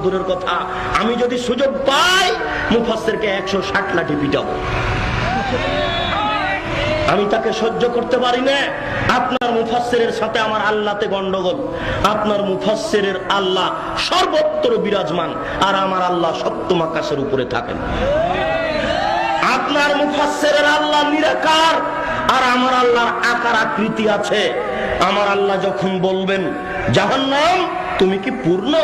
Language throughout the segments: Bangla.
দূরের কথা। আমি যদি সুযোগ পাই, মুফাসসিরকে একশো ষাট লাঠি পিটাবো। আমি তাকে সহ্য করতে পারি না। আপনার মুফাসসিরের সাথে আমার আল্লাহতে গন্ডগোল। আপনার মুফাসসিরের আল্লাহ সর্বত্র বিরাজমান, আর আমার আল্লাহ সপ্তম আকাশের উপরে থাকেন। আপনার মুফাসসিরের আল্লাহ নিরাকার, আর আমার আল্লাহর আকার আকৃতি আছে। আমার আল্লাহ যখন বলবেন, জাহান্নাম, তুমি কি পূর্ণ?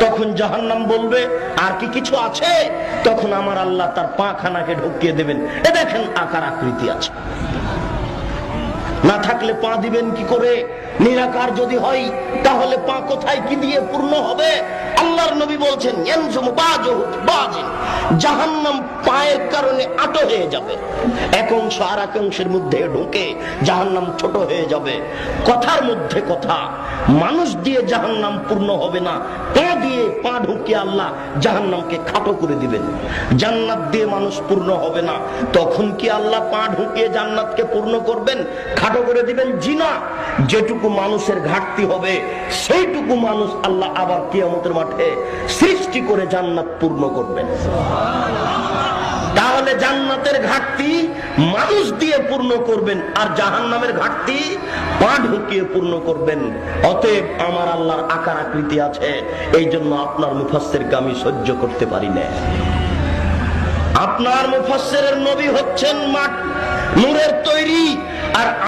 তখন জাহান্নাম বলবে, আর কি কিছু আছে? তখন আমার আল্লাহ তার পাখানাকে ঢুকিয়ে দেবেন। এ দেখেন আকার আকৃতি আছে। না থাকলে পা দিবেন কি করে? নিরাকার যদি হয়, তাহলে পা কোথায় কি দিয়ে পূর্ণ হবে? আল্লাহর নবী বলছেন জাহান্নাম পায়ের কারণে হয়ে যাবে। মধ্যে ঢুকে জাহান্নাম ছোট হয়ে যাবে। কথার মধ্যে কথা, মানুষ দিয়ে জাহান্নাম পূর্ণ হবে না। পা দিয়ে পা আল্লাহ জাহান্নামকে খাটো করে দিবেন। জান্নাত দিয়ে মানুষ পূর্ণ হবে না। তখন কি আল্লাহ পা ঢুকিয়ে জান্নাতকে পূর্ণ করবেন? খাটো করে দিবেন জিনা। যেটুকু মানুষের ঘাটতি হবে, সেইটুকু মানুষ আল্লাহ আবার কিয়ামতের মাঠে সৃষ্টি করে জান্নাত পূর্ণ করবেন তাহলে জান্নাতের ঘাটতি মানুষ দিয়ে পূর্ণ করবেন আর জাহান্নামের ঘাটতি পা ঢুকিয়ে পূর্ণ করবেন। অতএব আমার আল্লাহর আকার আকৃতি আছে, এই জন্য আপনার মুফাসসিরকে আমি সহ্য করতে পারি না। আপনার মুফাসসিরের নবী হচ্ছেন মাঠ, নূরের তৈরি, আর